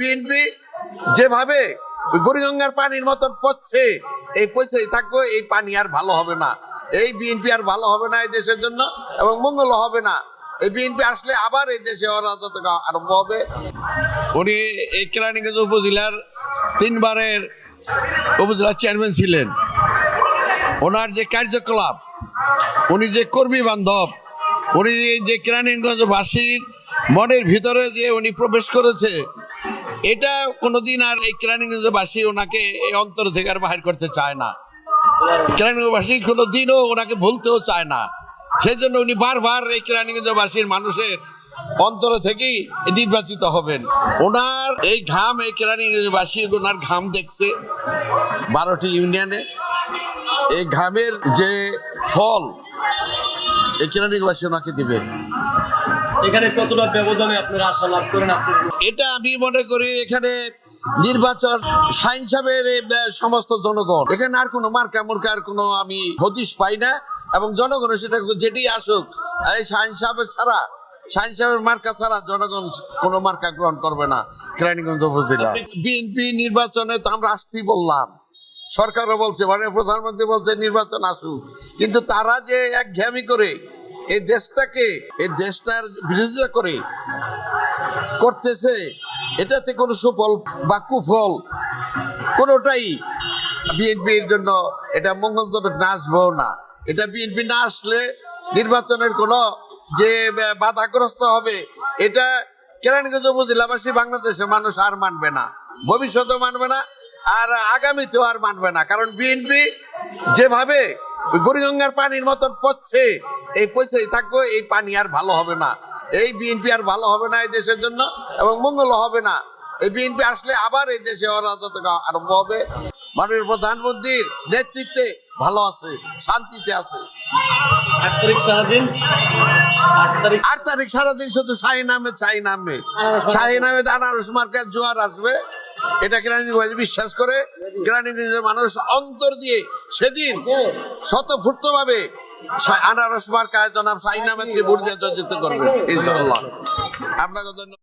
BNP যেভাবে বুড়িগঙ্গার পানির মতন পড়ছে, এই পয়সাই থাকব, এই পানি আর ভালো হবে না। এই বিএনপি আর ভালো হবে না এই দেশের জন্য এবং মঙ্গল হবে না। এই বিএনপি আসলে আবার এই দেশে অরাজকতা আরম্ভ হবে। উনি এই কেরানীগঞ্জ উপজেলার তিনবারের উপজেলা চেয়ারম্যান ছিলেন। ওনার যে কার্যকলাপ, উনি যে কর্মী বান্ধব, উনি যে কেরানীগঞ্জবাসীর মনের ভিতরে যে উনি প্রবেশ করেছে এটা কোনোদিন আর এই কেরানীগঞ্জবাসী ওনাকে এই অন্তর থেকে আর বাহির করতে চায় না। কেরানীগঞ্জবাসী কোনোদিনও ওনাকে ভুলতেও চায় না। সেই জন্য উনি বারবার এই কেরানীগঞ্জবাসীর মানুষের অন্তর থেকেই নির্বাচিত হবেন। ওনার এই ঘাম, এই কেরানীগঞ্জবাসী ওনার ঘাম দেখছে বারোটি ইউনিয়নে। এই ঘামের যে ফল, এই কেরানীগঞ্জবাসী ওনাকে দিবে এখানে কতটা ব্যবধানে আপনারা আশা লাভ করেন এটা আমি মনে করি এখানে নির্বাচন সাইন সমস্ত জনগণ। এখানে আর কোনো মার্কা মুর্কার কোনো আমি হদিশ পাই না। এবং জনগণ সেটা যেটি আসুক, এই সাইন ছাড়া, সাইন মার্কা ছাড়া জনগণ কোনো মার্কা গ্রহণ করবে না কেরানীগঞ্জ উপজেলা। বিএনপি নির্বাচনে তো আমরা আসতেই বললাম। সরকারও বলছে মানে প্রধানমন্ত্রী বলছে, নির্বাচন আসুক। কিন্তু তারা যে এক ঘ্যামি করে এই দেশটাকে এই দেশটার বিরোধিতা করে, করতেছে, এটাতে কোনো সুফল বা কুফল কোনোটাই বিএনপির জন্য এটা মঙ্গলজনক না। আসবেও না এটা বিএনপি না আসলে নির্বাচনের কোনো যে বাধাগ্রস্ত হবে, এটা কেরানীগঞ্জ উপজেলাবাসী বাংলাদেশের মানুষ আর মানবে না। ভবিষ্যতেও মানবে না, আর আগামীতেও আর মানবে না। কারণ বিএনপি যেভাবে বুড়িগঙ্গার পানির মতন পড়ছে। এই পয়সাই থাকব এই পানি আর ভালো হবে না। এই বিএনপি আর ভালো হবে না এই দেশের জন্য এবং মঙ্গল হবে না। এই বিএনপি আসলে আবার এই দেশে অরাজকতা আরম্ভ হবে। মাননীয় প্রধানমন্ত্রীর নেতৃত্বে ভালো আছে শান্তিতে আছে। আট তারিখ সারাদিন? আট তারিখ সারাদিন শুধু শাহী নামে শাহী নামে। শাহী নামে আনারস মার্কার জোয়ার আসবে। এটা গ্রানীগঞ্জ বিশ্বাস করে গ্রানীগঞ্জের মানুষ অন্তর দিয়ে সেদিন স্বতঃফূর্ত ভাবে আনারস মার্কায় জনাব সাইনামেদকে ভোট দিয়ে জর্জিত করবে ইনশাল্লাহ আপনাকে ধন্যবাদ।